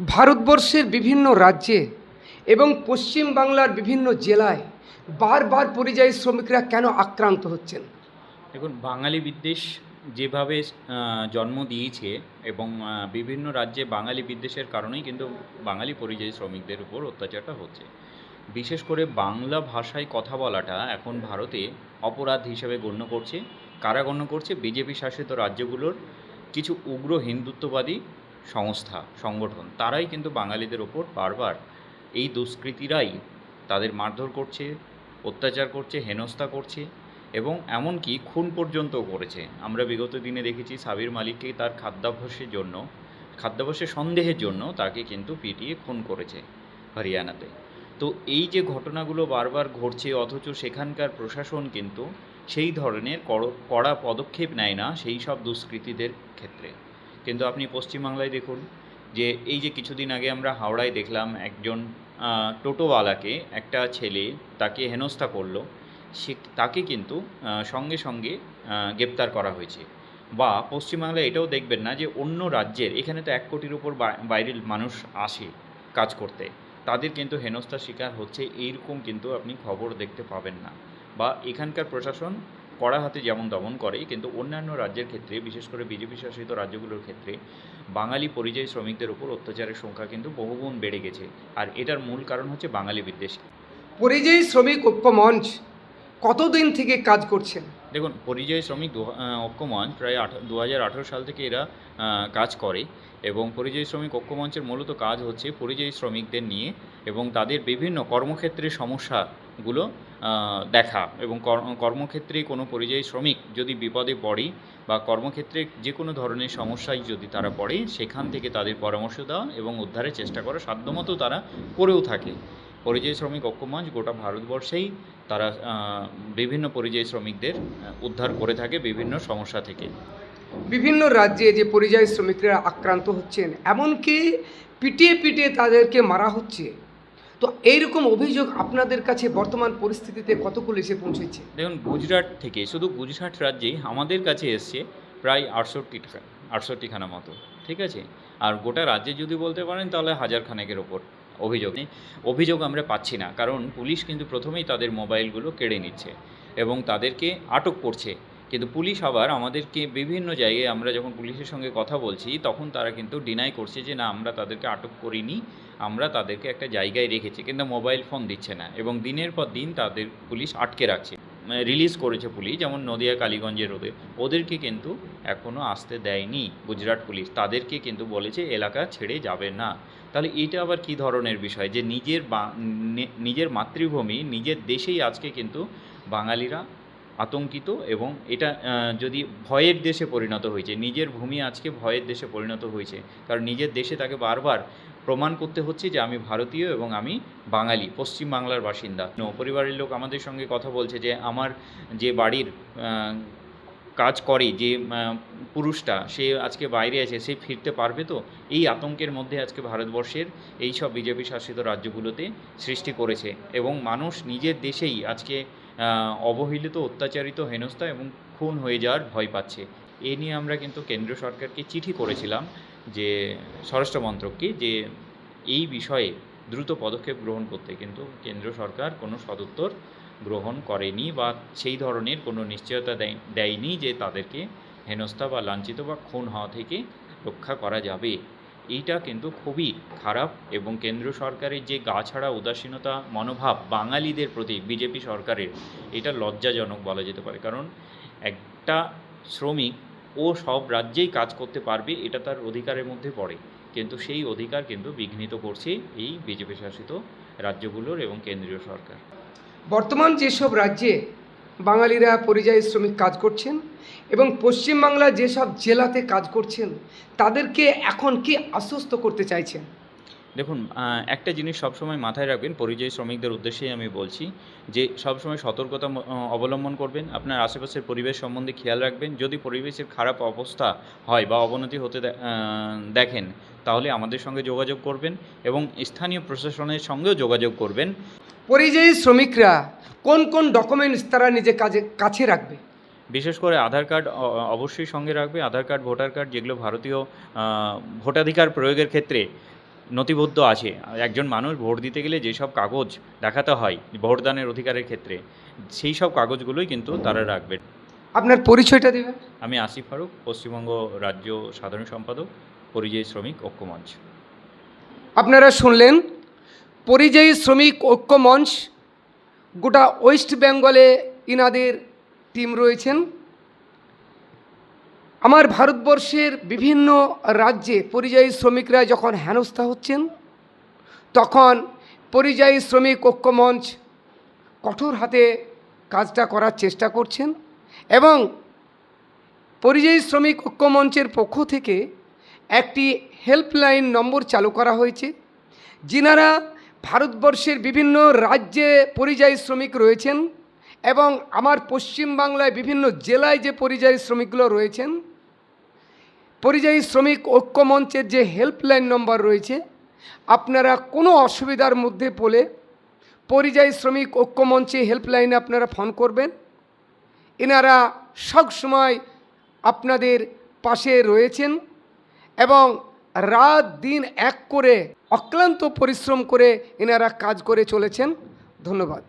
ভারতবর্ষের বিভিন্ন রাজ্যে এবং পশ্চিম বাংলার বিভিন্ন জেলায় বারবার পরিযায়ী শ্রমিকরা কেন আক্রান্ত হচ্ছেন? দেখুন, বাঙালি বিদ্বেষ যেভাবে জন্ম দিয়েছে এবং বিভিন্ন রাজ্যে বাঙালি বিদ্বেষের কারণেই কিন্তু বাঙালি পরিযায়ী শ্রমিকদের উপর অত্যাচারটা হচ্ছে। বিশেষ করে বাংলা ভাষায় কথা বলাটা এখন ভারতে অপরাধ হিসেবে গণ্য করছে কারা গণ্য করছে। বিজেপি শাসিত রাজ্যগুলোর কিছু উগ্র হিন্দুত্ববাদী সংস্থা, সংগঠন, তারাই কিন্তু বাঙালিদের ওপর বারবার এই দুষ্কৃতীরাই তাদের মারধর করছে, অত্যাচার করছে, হেনস্থা করছে এবং এমনকি খুন পর্যন্ত করেছে। আমরা বিগত দিনে দেখেছি সাবির মালিককে তার খাদ্যাভ্যাসের জন্য, খাদ্যাভ্যাসের সন্দেহের জন্য তাকে কিন্তু পিটিয়ে খুন করেছে হরিয়ানাতে। তো এই যে ঘটনাগুলো বারবার ঘটছে, অথচ সেখানকার প্রশাসন কিন্তু সেই ধরনের কড়া পদক্ষেপ নেয় না সেই সব দুষ্কৃতীদের ক্ষেত্রে। কিন্তু আপনি পশ্চিমবাংলায় দেখুন যে এই যে কিছুদিন আগে আমরা হাওড়ায় দেখলাম একজন টোটোওয়ালাকে, একটা ছেলে তাকে হেনস্থা করল। সে, তাকে কিন্তু সঙ্গে সঙ্গে গ্রেপ্তার করা হয়েছে। বা পশ্চিমবাংলায় এটাও দেখবেন না যে অন্য রাজ্যের, এখানে তো এক কোটির উপর বাইরের মানুষ আসে কাজ করতে। তাদের কিন্তু হেনস্থার শিকার হচ্ছে, এইরকম কিন্তু আপনি খবর দেখতে পাবেন না। বা এখানকার প্রশাসন কড়া হাতে যেমন দমন করে কিন্তু অন্যান্য রাজ্যের ক্ষেত্রে বিশেষ করে বিজেপি শাসিত রাজ্যগুলোর ক্ষেত্রে বাঙালি পরিযায়ী শ্রমিকদের উপর অত্যাচারের সংখ্যা কিন্তু বহুগুণ বেড়ে গেছে। আর এটার মূল কারণ হচ্ছে বাঙালি বিদ্বেষ। পরিযায়ী শ্রমিক ঐক্য মঞ্চ কতদিন থেকে কাজ করছেন? দেখুন পরিযায়ী শ্রমিক ঐক্যমঞ্চ প্রায় দু হাজার আঠেরো সাল থেকে এরা কাজ করে। এবং পরিযায়ী শ্রমিক ঐক্যমঞ্চের মূলত কাজ হচ্ছে পরিযায়ী শ্রমিকদের নিয়ে এবং তাদের বিভিন্ন কর্মক্ষেত্রের সমস্যাগুলো দেখা এবং কর- কর্মক্ষেত্রে কোনো পরিযায়ী শ্রমিক যদি বিপদে পড়ে বা কর্মক্ষেত্রে যে কোনো ধরনের সমস্যায় যদি তারা পড়ে, সেখান থেকে তাদের পরামর্শ দেওয়া এবং উদ্ধারের চেষ্টা করা সাধ্যমতো তারা করেও থাকে। পরিযায়ী শ্রমিক ঐক্যমঞ্চ গোটা ভারতবর্ষেই তারা বিভিন্ন পরিযায়ী শ্রমিকদের উদ্ধার করে থাকে বিভিন্ন সমস্যা থেকে। বিভিন্ন রাজ্যে যে পরিযায়ী শ্রমিকরা আক্রান্ত হচ্ছেন, এমনকি পিটিয়ে পিটিয়ে তাদেরকে মারা হচ্ছে। তো এইরকম অভিযোগ আপনাদের কাছে বর্তমান পরিস্থিতিতে কতগুলো এসে পৌঁছেছে? দেখুন, গুজরাট থেকে, শুধু গুজরাট রাজ্যেই আমাদের কাছে এসছে প্রায় আটষট্টি আটষট্টিখানা মতো, ঠিক আছে? আর গোটা রাজ্যে যদি বলতে পারেন, তাহলে হাজার খানেকের ওপর অভিযোগ। নেই অভিযোগ আমরা পাচ্ছি না, কারণ পুলিশ কিন্তু প্রথমেই তাদের মোবাইলগুলো কেড়ে নিচ্ছে এবং তাদেরকে আটক করছে। কিন্তু পুলিশ আবার আমাদেরকে বিভিন্ন জায়গায় আমরা যখন পুলিশের সঙ্গে কথা বলছি, তখন তারা কিন্তু ডিনাই করছে যে, না, আমরা তাদেরকে আটক করিনি, আমরা তাদেরকে একটা জায়গায় রেখেছি। কিন্তু মোবাইল ফোন দিচ্ছে না এবং দিনের পর দিন তাদের পুলিশ আটকে রাখছে। রিলিজ করেছে পুলিশ, যেমন নদিয়া কালীগঞ্জের ওদের ওদেরকে কিন্তু এখনও আসতে দেয়নি গুজরাট পুলিশ। তাদেরকে কিন্তু বলেছে, এলাকা ছেড়ে যাবে না। তাহলে এটা আবার কী ধরনের বিষয়? যে, নিজের বা- নিজের মাতৃভূমি, নিজের দেশেই আজকে কিন্তু বাঙালিরা আতঙ্কিত এবং এটা যদি ভয়ের দেশে পরিণত হয়েছে, নিজের ভূমি আজকে ভয়ের দেশে পরিণত হয়েছে, কারণ নিজের দেশে তাকে বারবার প্রমাণ করতে হচ্ছে যে আমি ভারতীয় এবং আমি বাঙালি পশ্চিম বাংলার বাসিন্দা। পরিবারের লোক আমাদের সঙ্গে কথা বলছে যে আমার যে বাড়ির কাজ করে, যে পুরুষটা, সে আজকে বাইরে আছে, সে ফিরতে পারবে তো? এই আতঙ্কের মধ্যে আজকে ভারতবর্ষের এই সব বিজেপি শাসিত রাজ্যগুলোতে সৃষ্টি করেছে এবং মানুষ নিজের দেশেই আজকে অবহেলিত, অত্যাচারিত হেনস্থা এবং খুন হয়ে যাওয়ার ভয় পাচ্ছে। এ নিয়ে আমরা কিন্তু কেন্দ্র সরকারকে চিঠি করেছিলাম যে, স্বরাষ্ট্র মন্ত্রককে যে, এই বিষয়ে দ্রুত পদক্ষেপ গ্রহণ করতে কিন্তু কেন্দ্র সরকার কোনো সদুত্তর গ্রহণ করেনি বা সেই ধরনের কোনো নিশ্চয়তা দেয়- দেয়নি যে তাদেরকে হেনস্থা বা লাঞ্ছিত বা খুন হওয়া থেকে রক্ষা করা যাবে। এইটা কিন্তু খুবই খারাপ এবং কেন্দ্র সরকারের যে গা ছাড়া উদাসীনতা মনোভাব বাঙালিদের প্রতি বিজেপি সরকারের, এটা লজ্জাজনক বলা যেতে পারে। কারণ একটা শ্রমিক, ও সব রাজ্যেই কাজ করতে পারবে, এটা তার অধিকারের মধ্যে পড়ে। কিন্তু সেই অধিকার কিন্তু বিঘ্নিত করছে এই বিজেপি শাসিত রাজ্যগুলোর এবং কেন্দ্রীয় সরকার। বর্তমান যেসব রাজ্যে বাঙালিরা পরিযায়ী শ্রমিক কাজ করছেন এবং পশ্চিমবাংলার যেসব জেলাতে কাজ করছেন, তাদেরকে এখন কি আশ্বস্ত করতে চাইছেন? দেখুন একটা জিনিস সবসময় মাথায় রাখবেন পরিযায়ী শ্রমিকদের উদ্দেশ্যেই আমি বলছি যে সবসময় সতর্কতা অবলম্বন করবেন আপনার আশেপাশের পরিবেশ সম্বন্ধে খেয়াল রাখবেন যদি পরিবেশের খারাপ অবস্থা হয় বা অবনতি হতে দেখেন তাহলে আমাদের সঙ্গে যোগাযোগ করবেন এবং স্থানীয় প্রশাসনের সঙ্গেও যোগাযোগ করবেন। পরিযায়ী শ্রমিকরা কোন কোন ডকুমেন্টস তারা নিজে কাজে কাছে রাখবে? বিশেষ করে আধার কার্ড অবশ্যই সঙ্গে রাখবে আধার কার্ড ভোটার কার্ড যেগুলো ভারতীয় ভোটাধিকার প্রয়োগের ক্ষেত্রে নথিবদ্ধ আছে। একজন মানুষ ভোট দিতে গেলে যেসব কাগজ দেখাতে হয় ভোটদানের অধিকারের ক্ষেত্রে সেই সব কাগজগুলোই কিন্তু তারা রাখবে। আপনার পরিচয়টা দেবেন? আমি আসিফ ফারুক পশ্চিমবঙ্গ রাজ্য সাধারণ সম্পাদক পরিযায়ী শ্রমিক ঐক্যমঞ্চ আপনারা শুনলেন পরিযায়ী শ্রমিক ঐক্যমঞ্চ গোটা ওয়েস্ট বেঙ্গলে ইনাদের টিম রয়েছেন। আমার ভারতবর্ষের বিভিন্ন রাজ্যে পরিযায়ী শ্রমিকরা যখন হেনস্থা হচ্ছেন, তখন পরিযায়ী শ্রমিক ঐক্য মঞ্চ কঠোর হাতে কাজটা করার চেষ্টা করছেন এবং পরিযায়ী শ্রমিক ঐক্য মঞ্চের পক্ষ থেকে একটি হেল্পলাইন নম্বর চালু করা হয়েছে, যিনারা ভারতবর্ষের বিভিন্ন রাজ্যে পরিযায়ী শ্রমিক রয়েছেন। এবং আমার পশ্চিমবাংলায় বিভিন্ন জেলায় যে পরিযায়ী শ্রমিকগুলো রয়েছেন, পরিযায়ী শ্রমিক ঐক্য মঞ্চের যে হেল্পলাইন নম্বর রয়েছে, আপনারা কোনো অসুবিধার মধ্যে পড়লে পরিযায়ী শ্রমিক ঐক্য মঞ্চে হেল্পলাইনে আপনারা ফোন করবেন। এনারা সবসময় আপনাদের পাশে রয়েছেন এবং রাত দিন এক করে অক্লান্ত পরিশ্রম করে এনারা কাজ করে চলেছেন। ধন্যবাদ।